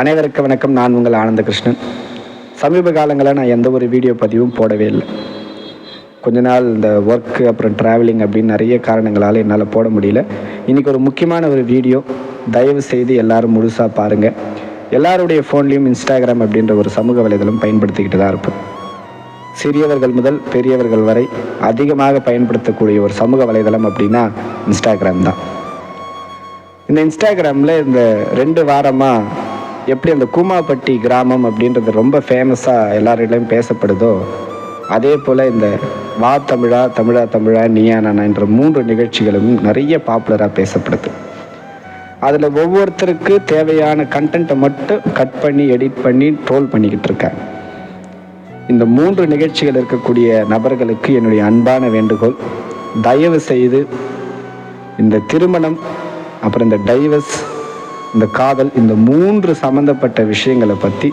அனைவருக்கு வணக்கம். நான் உங்கள் ஆனந்தகிருஷ்ணன். சமீப காலங்களில் நான் எந்த ஒரு வீடியோ பதிவும் போடவே இல்லை. கொஞ்ச நாள் இந்த ஒர்க்கு அப்புறம் ட்ராவலிங் அப்படின்னு நிறைய காரணங்களால் என்னால் போட முடியல. இன்றைக்கி ஒரு முக்கியமான ஒரு வீடியோ. தயவு செய்து எல்லாரும் முழுசாக பாருங்கள் எல்லாருடைய ஃபோன்லேயும் இன்ஸ்டாகிராம் அப்படின்ற ஒரு சமூக வலைதளம் பயன்படுத்திக்கிட்டு தான் இருப்பேன் சிறியவர்கள் முதல் பெரியவர்கள் வரை அதிகமாக பயன்படுத்தக்கூடிய ஒரு சமூக வலைதளம் அப்படின்னா இன்ஸ்டாகிராம் தான். இந்த இன்ஸ்டாகிராமில் இந்த ரெண்டு வாரமாக எப்படி அந்த கூமாப்பட்டி கிராமம் அப்படின்றது ரொம்ப ஃபேமஸாக எல்லாரிடையும் பேசப்படுதோ அதே போல் இந்த வா தமிழா தமிழா தமிழா நீயா நானா என்ற மூன்று நிகழ்ச்சிகளும் நிறைய பாப்புலராக பேசப்படுது. அதில் ஒவ்வொருத்தருக்கு தேவையான கண்டென்ட்டை மட்டும் கட் பண்ணி எடிட் பண்ணி ட்ரோல் பண்ணிக்கிட்டு இருக்காங்க. இந்த மூன்று நிகழ்ச்சிகள் இருக்கக்கூடிய நபர்களுக்கு என்னுடைய அன்பான வேண்டுகோள். தயவு செய்து இந்த திருமணம் அப்புறம் இந்த டைவர்ஸ் இந்த காதல் இந்த மூன்று சம்மந்தப்பட்ட விஷயங்களை பற்றி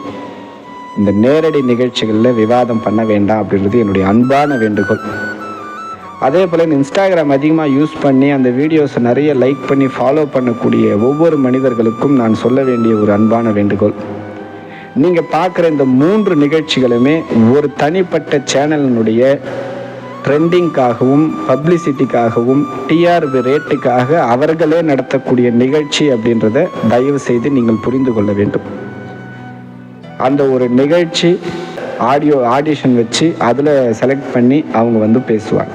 இந்த நேரடி நிகழ்ச்சிகளில் விவாதம் பண்ண வேண்டாம் அப்படின்றது என்னுடைய அன்பான வேண்டுகோள். அதே போல் இந்த இன்ஸ்டாகிராம் அதிகமாக யூஸ் பண்ணி அந்த வீடியோஸை நிறைய லைக் பண்ணி ஃபாலோ பண்ணக்கூடிய ஒவ்வொரு மனிதர்களுக்கும் நான் சொல்ல வேண்டிய ஒரு அன்பான வேண்டுகோள். நீங்கள் பார்க்குற இந்த மூன்று நிகழ்ச்சிகளுமே ஒரு தனிப்பட்ட சேனலினுடைய ட்ரெண்டிங்காகவும் பப்ளிசிட்டிக்காகவும் டிஆர்பி ரேட்டுக்காக அவர்களே நடத்தக்கூடிய நிகழ்ச்சி அப்படின்றத தயவு செய்து நீங்கள் புரிந்து கொள்ள வேண்டும். அந்த ஒரு நிகழ்ச்சி ஆடியோ ஆடிஷன் வச்சு அதில் செலக்ட் பண்ணி அவங்க வந்து பேசுவாங்க.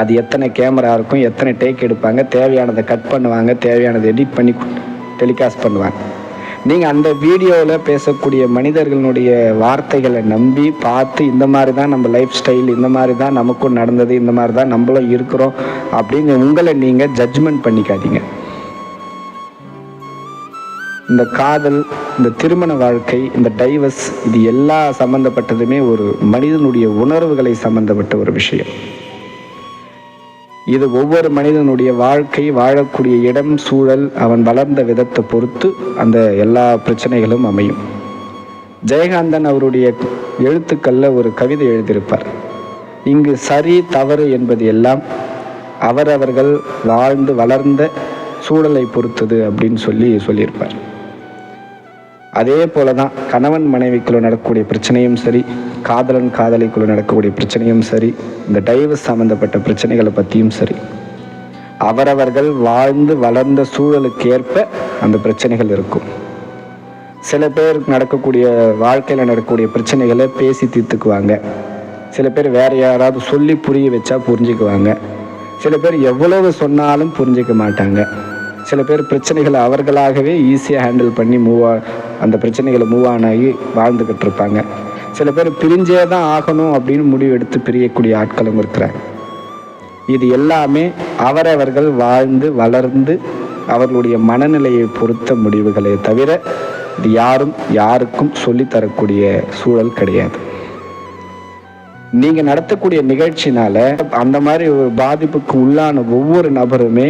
அது எத்தனை கேமரா இருக்கும் எத்தனை டேக் எடுப்பாங்க தேவையானதை கட் பண்ணுவாங்க தேவையானதை எடிட் பண்ணி டெலிகாஸ்ட் பண்ணுவாங்க. நீங்கள் அந்த வீடியோவில் பேசக்கூடிய மனிதர்களுடைய வார்த்தைகளை நம்பி பார்த்து இந்த மாதிரி தான் நம்ம லைஃப் ஸ்டைல் இந்த மாதிரி தான் நமக்கும் நடந்தது இந்த மாதிரி தான் நம்மளும் இருக்கிறோம் அப்படின்னு உங்களை நீங்கள் ஜட்ஜ்மெண்ட் பண்ணிக்காதீங்க. இந்த காதல் இந்த திருமண வாழ்க்கை இந்த டைவர்ஸ் இது எல்லா சம்மந்தப்பட்டதுமே ஒரு மனிதனுடைய உணர்வுகளை சம்மந்தப்பட்ட ஒரு விஷயம். இது ஒவ்வொரு மனிதனுடைய வாழ்க்கை வாழக்கூடிய இடம் சூழல் அவன் வளர்ந்த விதத்தை பொறுத்து அந்த எல்லா பிரச்சனைகளும் அமையும். ஜெயகாந்தன் அவருடைய எழுத்துக்களில் ஒரு கவிதை எழுதியிருப்பார். இங்கு சரி தவறு என்பது எல்லாம் அவரவர்கள் வாழ்ந்து வளர்ந்த சூழலை பொறுத்தது அப்படின்னு சொல்லி சொல்லியிருப்பார். அதே போல தான் கணவன் மனைவிக்குள்ளே நடக்கக்கூடிய பிரச்சனையும் சரி காதலன் காதலிக்குள்ளே நடக்கக்கூடிய பிரச்சனையும் சரி இந்த டைவர்ஸ் சம்மந்தப்பட்ட பிரச்சனைகளை பற்றியும் சரி அவரவர்கள் வாழ்ந்து வளர்ந்த சூழலுக்கு ஏற்ப அந்த பிரச்சனைகள் இருக்கும். சில பேர் நடக்கக்கூடிய வாழ்க்கையில் நடக்கக்கூடிய பிரச்சனைகளை பேசி தீர்த்துக்குவாங்க. சில பேர் வேறு யாராவது சொல்லி புரிய வச்சா புரிஞ்சுக்குவாங்க. சில பேர் எவ்வளவு சொன்னாலும் புரிஞ்சிக்க மாட்டாங்க. சில பேர் பிரச்சனைகளை அவர்களாகவே ஈஸியாக ஹேண்டில் பண்ணி மூவ் அந்த பிரச்சனைகளை மூவ் ஆன் ஆகி வாழ்ந்துக்கிட்டு இருப்பாங்க. சில பேர் பிரிஞ்சே தான் ஆகணும் அப்படின்னு முடிவு எடுத்து பிரியக்கூடிய ஆட்களும் இருக்கிறாங்க. இது எல்லாமே அவரவர்கள் வாழ்ந்து வளர்ந்து அவர்களுடைய மனநிலையை பொறுத்த முடிவுகளே தவிர இது யாரும் யாருக்கும் சொல்லித்தரக்கூடிய சூழல் கிடையாது. நீங்க நடத்தக்கூடிய நிகழ்ச்சினால அந்த மாதிரி ஒரு பாதிப்புக்கு உள்ளான ஒவ்வொரு நபருமே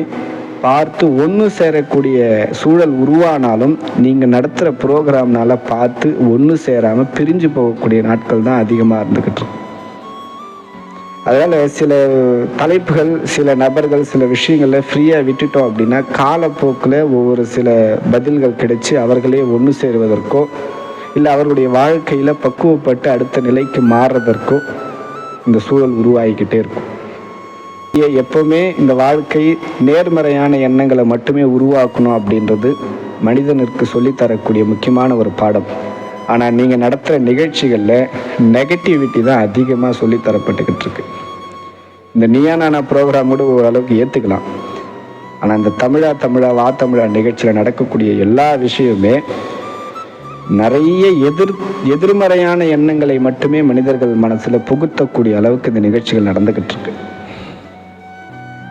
பார்த்து ஒன்று சேரக்கூடிய சூழல் உருவானாலும் நீங்கள் நடத்துகிற ப்ரோக்ராம்னால் பார்த்து ஒன்று சேராமல் பிரிஞ்சு போகக்கூடிய நாட்கள் தான் அதிகமாக இருந்துக்கிட்டு அதனால் சில தலைப்புகள் சில நபர்கள் சில விஷயங்களை ஃப்ரீயாக விட்டுட்டோம் அப்படின்னா காலப்போக்கில் ஒவ்வொரு சில பதில்கள் கிடைச்சி அவர்களே ஒன்று சேருவதற்கோ இல்லை அவர்களுடைய வாழ்க்கையில் பக்குவப்பட்டு அடுத்த நிலைக்கு மாறுறதற்கோ இந்த சூழல் உருவாகிக்கிட்டே இருக்கும். எப்பவுமே இந்த வாழ்க்கை நேர்மறையான எண்ணங்களை மட்டுமே உருவாக்கணும் அப்படின்றது மனிதனுக்கு சொல்லித்தரக்கூடிய முக்கியமான ஒரு பாடம். ஆனால் நீங்கள் நடத்துகிற நிகழ்ச்சிகளில் நெகட்டிவிட்டி தான் அதிகமாக சொல்லித்தரப்பட்டுக்கிட்டு இருக்கு இந்த நீயா நானா ப்ரோக்ராம் கூட ஓரளவுக்கு ஏற்றுக்கலாம் ஆனால் இந்த தமிழா தமிழா வா தமிழா நிகழ்ச்சியில் நடக்கக்கூடிய எல்லா விஷயமுமே நிறைய எதிர் எதிர்மறையான எண்ணங்களை மட்டுமே மனிதர்கள் மனசில் புகுத்தக்கூடிய அளவுக்கு இந்த நிகழ்ச்சிகள் நடந்துக்கிட்டு இருக்கு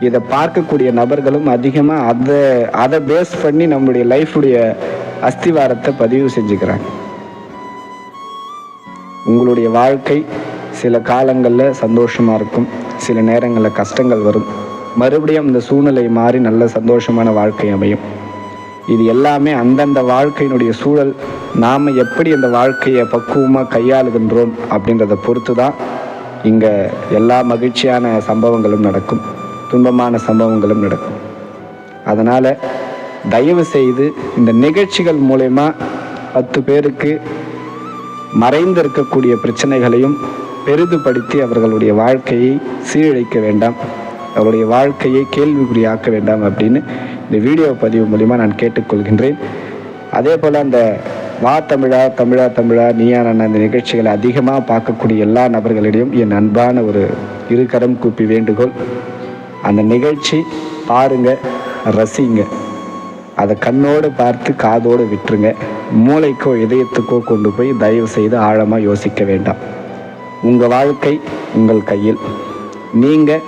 இதை பார்க்கக்கூடிய நபர்களும் அதிகமாக அதை அதை பேஸ் பண்ணி நம்மளுடைய லைஃபுடைய அஸ்திவாரத்தை பதிவு செஞ்சுக்கிறாங்க. உங்களுடைய வாழ்க்கை சில காலங்களில் சந்தோஷமாக இருக்கும் சில நேரங்களில் கஷ்டங்கள் வரும். மறுபடியும் அந்த சூழ்நிலை மாறி நல்ல சந்தோஷமான வாழ்க்கை அமையும். இது எல்லாமே அந்தந்த வாழ்க்கையினுடைய சூழல் நாம் எப்படி அந்த வாழ்க்கையை பக்குவமாக கையாளுகின்றோம் அப்படின்றத பொறுத்து தான் இங்கே எல்லா மகிழ்ச்சியான சம்பவங்களும் நடக்கும். துன்பமான சம்பவங்களும் நடக்கும். அதனால் தயவு செய்து இந்த நிகழ்ச்சிகள் மூலயமா பத்து பேருக்கு மறைந்து இருக்கக்கூடிய பிரச்சனைகளையும் பெரிதுபடுத்தி அவர்களுடைய வாழ்க்கையை சீரழிக்க வேண்டாம். அவருடைய வாழ்க்கையை கேள்விக்குறியாக்க வேண்டாம் அப்படின்னு இந்த வீடியோ பதிவு மூலிமா நான் கேட்டுக்கொள்கின்றேன். அதே போல் அந்த வா தமிழா தமிழா தமிழா நீயா நான் அந்த நிகழ்ச்சிகளை அதிகமாக பார்க்கக்கூடிய எல்லா நபர்களிடையும் என் அன்பான ஒரு இருகரம் கூப்பி வேண்டுகோள். அந்த நிகழ்ச்சி பாருங்க ரசிங்க. அதை கண்ணோடு பார்த்து காதோடு விட்டுருங்க. மூளைக்கோ இதயத்துக்கோ கொண்டு போய் தயவு செய்து ஆழமாக யோசிக்க வேண்டாம். உங்கள் வாழ்க்கை உங்கள் கையில். நீங்கள்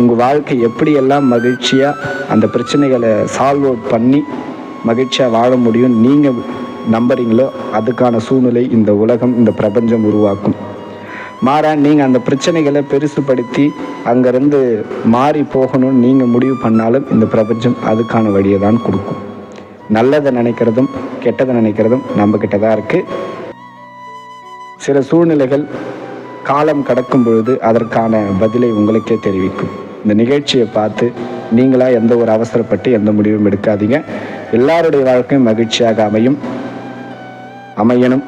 உங்கள் வாழ்க்கை எப்படியெல்லாம் மகிழ்ச்சியாக அந்த பிரச்சனைகளை சால்வ் அவுட் பண்ணி மகிழ்ச்சியாக வாழ முடியும் நீங்கள் நம்புறீங்களோ அதுக்கான சூழ்நிலை இந்த உலகம் இந்த பிரபஞ்சம் உருவாக்கும். மாறா நீங்கள் அந்த பிரச்சனைகளை பெருசுப்படுத்தி அங்கேருந்து மாறி போகணும்னு நீங்கள் முடிவு பண்ணாலும் இந்த பிரபஞ்சம் அதுக்கான வழியை தான் கொடுக்கும். நல்லதை நினைக்கிறதும் கெட்டதை நினைக்கிறதும் நம்மக்கிட்ட தான் இருக்குது சில சூழ்நிலைகள் காலம் கடக்கும் பொழுது அதற்கான பதிலை உங்களுக்கே தெரிவிக்கும். இந்த நிகழ்ச்சியை பார்த்து நீங்களா எந்த ஒரு அவசரப்பட்டு எந்த முடிவும் எடுக்காதீங்க. எல்லாருடைய வாழ்க்கையும் மகிழ்ச்சியாக அமையும். அமையனும்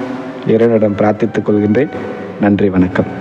இறைவனிடம் பிரார்த்தித்துக் கொள்கின்றேன். நன்றி வணக்கம்.